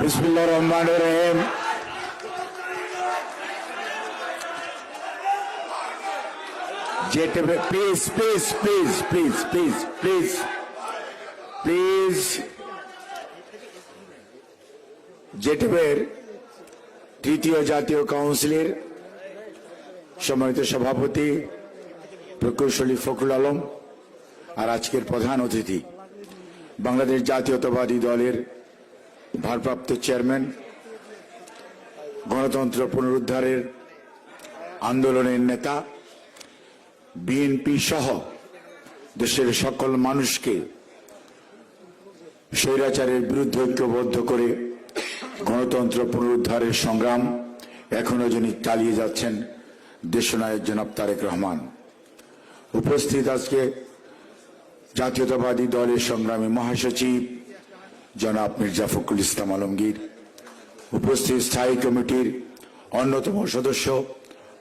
বিসমুল্লাহ রহমান রহিম। যেটা please please please please please please please জেটেবের তৃতীয় জাতীয় কাউন্সিলের সম্মানিত সভাপতি প্রকৌশলী ফখরুল আলম আর আজকের প্রধান অতিথি বাংলাদেশ জাতীয়তাবাদী দলের ভারপ্রাপ্ত চেয়ারম্যান, গণতন্ত্র পুনরুদ্ধারের আন্দোলনের নেতা, বিএনপি সহ দেশের সকল মানুষকে স্বৈরাচারের বিরুদ্ধে ঐক্যবদ্ধ করে গণতন্ত্র পুনরুদ্ধারের সংগ্রাম এখনও যিনি চালিয়ে যাচ্ছেন দেশনায়ক জনাব তারেক রহমান। উপস্থিত আজকে জাতীয়তাবাদী দলের সংগ্রামী মহাসচিব জনাব মির্জা ফখরুল ইসলাম আলমগীর, উপস্থিত স্থায়ী কমিটির অন্যতম সদস্য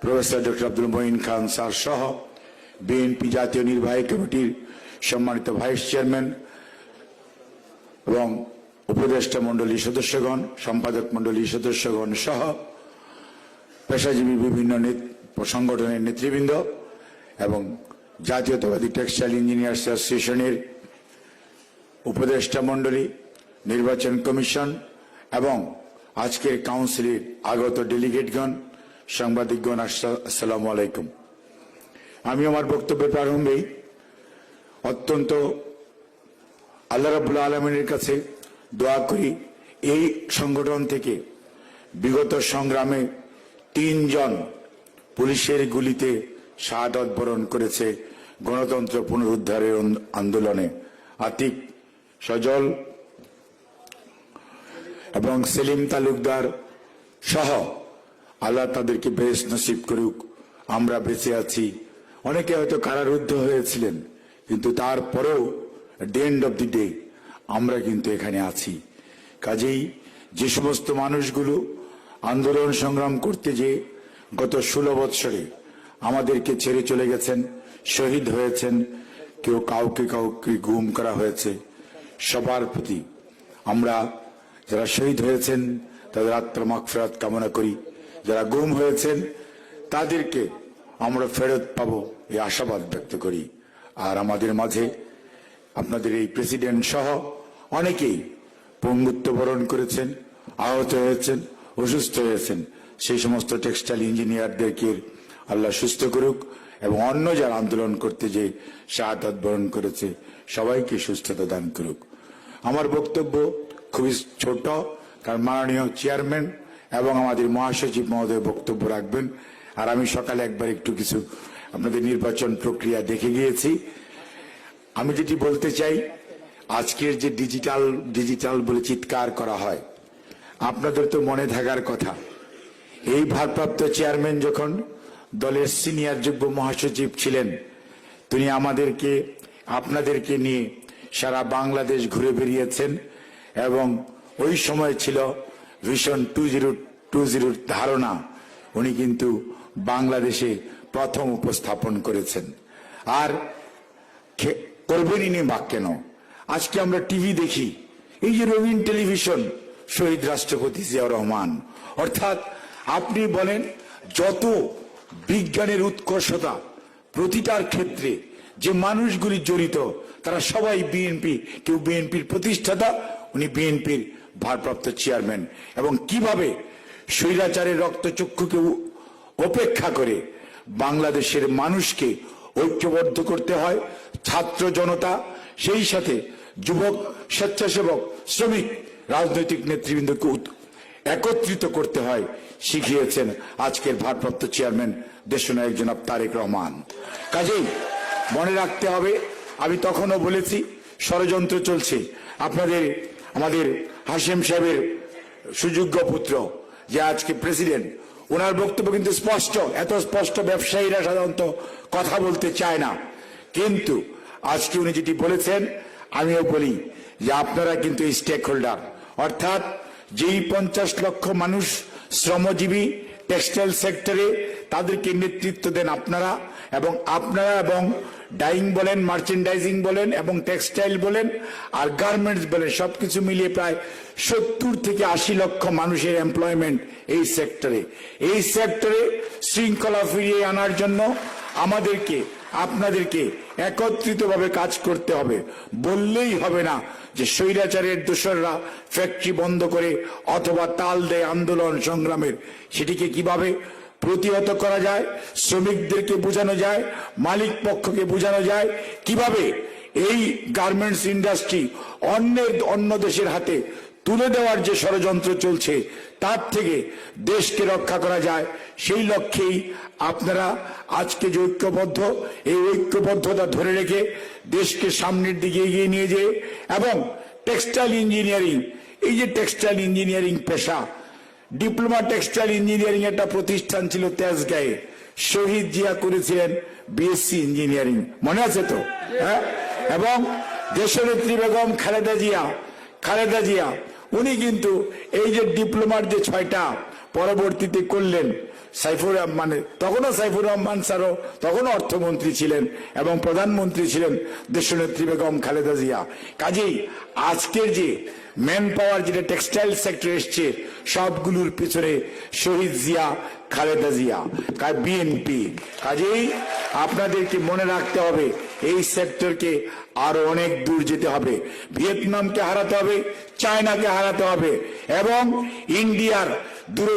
professor doctor Abdul Moyeen Khan sir সহ বিএনপি জাতীয় নির্বাহী কমিটির সম্মানিত ভাইস চেয়ারম্যান এবং উপদেষ্টা মণ্ডলী সদস্যগণ, সম্পাদক মণ্ডলী সদস্যগণ সহ পেশাজীবী বিভিন্ন সংগঠনের নেতৃবৃন্দ এবং জাতীয়তাবাদী টেক্সটাইল ইঞ্জিনিয়ার্স অ্যাসোসিয়েশনের উপদেষ্টা মণ্ডলী নির্বাচন কমিশন এবং আজকের কাউন্সিলের আগত ডেলিগেটগণ, সাংবাদিকগণ, আসসা- আসসালামু আলাইকুম। আমি আমার বক্তব্যের প্রারম্ভেই অত্যন্ত আল্লাহ রাবুল আলমিনের কাছে দোয়া করি, এই সংগঠন থেকে বিগত সংগ্রামে তিনজন পুলিশের গুলিতে শাহাদত বরণ করেছে গণতন্ত্র পুনরুদ্ধারের আন্দোলনে। আতিক সজল এবং সেলিম তালুকদার সহ আল্লাহ তাদেরকে বেশ নসিব করুক, আমরা বেঁচে আছি। অনেকে হয়তো কারারুদ্ধ হয়েছিলেন, কিন্তু তারপরেও day end of the day আমরা কিন্তু এখানে আছি। কাজেই যে সমস্ত মানুষগুলো আন্দোলন সংগ্রাম করতে যে গত ষোলো বৎসরে আমাদেরকে ছেড়ে চলে গেছেন, শহীদ হয়েছেন, কেউ কাউকে কাউকে গুম করা হয়েছে, সবার প্রতি আমরা যারা শহীদ হয়েছেন, তাদের আত্মার মাগফিরাত কামনা করি। যারা গুম হয়েছেন, তাদেরকে আমরা ফেরত পাবো এই আশাবাদ ব্যক্ত করি। আর আমাদের মাঝে আপনাদের এই প্রেসিডেন্ট সহ অনেকেই পঙ্গুত্ব বরণ করেছেন, আহত হয়েছেন, অসুস্থ হয়েছেন। সেই সমস্ত টেক্সটাইল ইঞ্জিনিয়ারদেরকে আল্লাহ সুস্থ করুক এবং অন্য যারা আন্দোলন করতে যে শাহাদাত বরণ করেছে, সবাইকে সুস্থতা দান করুক। আমার বক্তব্য খুবই ছোট কারণ মাননীয় চেয়ারম্যান এবং আমাদের মহাসচিব মহোদয় বক্তব্য রাখবেন। আর আমি সকালে একবার একটু কিছু আপনাদের নির্বাচন প্রক্রিয়া দেখে গিয়েছি। আমি যেটি বলতে চাই, আজকের যে ডিজিটাল ডিজিটাল বলে চিৎকার করা হয়, আপনাদের তো মনে থাকার কথা। এই ভারপ্রাপ্ত চেয়ারম্যান যখন দলের সিনিয়র যুগ্ম মহাসচিব ছিলেন, তিনি আমাদেরকে, আপনাদেরকে নিয়ে সারা বাংলাদেশ ঘুরে বেরিয়েছেন এবং ওই সময় ছিল ভিশন টু জিরো টু জিরোর ধারণা। উনি কিন্তু বাংলাদেশে প্রথম উপস্থাপন করেছেন। আর করবেনই বাক কেন? আজকে আমরা টিভি দেখি। এই যে রঙিন টেলিভিশন, শহীদ রাষ্ট্রপতি জিয়াউর রহমান। অর্থাৎ আপনি বলেন, যত বিজ্ঞানের উৎকর্ষতা প্রতিটার ক্ষেত্রে যে মানুষগুলি জড়িত, তারা সবাই বিএনপি, কেউ বিএনপির প্রতিষ্ঠাতা উনি বিএনপির ভারপ্রাপ্ত চেয়ারম্যান। এবং কীভাবে স্বৈরাচারের রক্তচক্ষুকে উপেক্ষা করে বাংলাদেশের মানুষকে ঐক্যবদ্ধ করতে হয়, ছাত্র জনতা, সেই সাথে যুবক, স্বেচ্ছাসেবক, শ্রমিক, রাজনৈতিক নেতৃবৃন্দকে একত্রিত করতে হয়, শিখিয়েছেন আজকের ভারপ্রাপ্ত চেয়ারম্যান দেশনায়ক জনাব তারেক রহমান। কাজেই মনে রাখতে হবে, আমি তখনও বলেছি, ষড়যন্ত্র চলছে। আপনাদের আমাদের হাসিম সাহেবের সুযোগ্য পুত্র, যে আজকে প্রেসিডেন্ট ওনার বক্তব্য কিন্তু স্পষ্ট। এত স্পষ্ট ব্যবসায়ীরা সাধারণত কথা বলতে চায় না। কিন্তু আজকে উনি যেটি বলেছেন, আমিও বলি যে আপনারা কিন্তু স্টেক হোল্ডার অর্থাৎ যেই পঞ্চাশ লক্ষ মানুষ শ্রমজীবী টেক্সটাইল সেক্টরে তাদেরকে নেতৃত্ব দেন আপনারা এবং আপনারা এবং ডাইং বলেন, মার্চেন্ডাইজিং বলেন এবং টেক্সটাইল বলেন আর গার্মেন্টস বলেন সব কিছু মিলিয়ে প্রায় সত্তর থেকে আশি লক্ষ মানুষের এমপ্লয়মেন্ট এই সেক্টরে। এই সেক্টরে শৃঙ্খলা ফিরিয়ে আনার জন্য আমাদেরকে আপনাদেরকে একত্রিতভাবে কাজ করতে হবে। বললেই হবে না যে স্বৈরাচারের দোসররা ফ্যাক্টরি বন্ধ করে অথবা তাল দেয় আন্দোলন সংগ্রামের। সেটিকে কীভাবে প্রতিহত করা যায়, শ্রমিকদেরকে বোঝানো যায়, মালিক পক্ষকে বোঝানো যায়, কীভাবে এই গার্মেন্টস ইন্ডাস্ট্রি অন্যের, অন্য দেশের হাতে তুলে দেওয়ার যে ষড়যন্ত্র চলছে, তার থেকে দেশকে রক্ষা করা যায়। সেই লক্ষ্যেই আপনারা আজকে যে ঐক্যবদ্ধ, এই ঐক্যবদ্ধতা ধরে রেখে দেশকে সামনের দিকে এগিয়ে নিয়ে যেয়ে এবং টেক্সটাইল ইঞ্জিনিয়ারিং, এই যে টেক্সটাইল ইঞ্জিনিয়ারিং পেশা, ডিপ্লোমা টেক্সটাইল ইঞ্জিনিয়ারিং একটা প্রতিষ্ঠান ছিল তেজগাঁয়ে। শহীদ জিয়া করেছিলেন বিএসসি ইঞ্জিনিয়ারিং। মনে আছে তো? হ্যাঁ? এবং দেশনেত্রী বেগম খালেদা জিয়া খালেদা জিয়া উনি কিন্তু এই যে ডিপ্লোমার যে ছয়টা পরবর্তীতে করলেন সাইফুর রহমান মানে তখনও সাইফুর রহমান স্যারও তখনও অর্থমন্ত্রী ছিলেন এবং প্রধানমন্ত্রী ছিলেন দেশনেত্রী বেগম খালেদা জিয়া। কাজেই আজকের যে ম্যান পাওয়ার, যেটা টেক্সটাইল সেক্টর এসছে, সবগুলোর পিছনে শহীদ জিয়া, খালেদা জিয়া বিএনপি। কাজেই আপনাদেরকে মনে রাখতে হবে, এই সেক্টরকে আরও অনেক দূর যেতে হবে। ভিয়েতনামকে হারাতে হবে, চায়নাকে হারাতে হবে এবং ইন্ডিয়ার দূর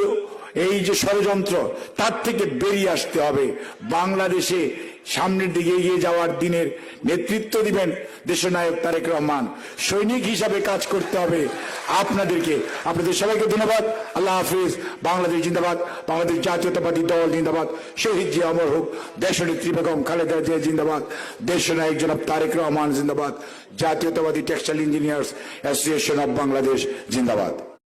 এই যে ষড়যন্ত্র, তার থেকে বেরিয়ে আসতে হবে। বাংলাদেশে সামনের দিকে এগিয়ে যাওয়ার দিনের নেতৃত্ব দিবেন দেশনায়ক তারেক রহমান। সৈনিক হিসাবে কাজ করতে হবে আপনাদেরকে। আপনাদের সবাইকে ধন্যবাদ। আল্লাহ হাফিজ। বাংলাদেশ জিন্দাবাদ। বাংলাদেশ জাতীয়তাবাদী দল জিন্দাবাদ। শহীদ জি অমর হোক। দেশনেত্রী বেগম খালেদা জিয়া জিন্দাবাদ। দেশনায়ক জনাব তারেক রহমান জিন্দাবাদ। জাতীয়তাবাদী textile engineers association of Bangladesh জিন্দাবাদ।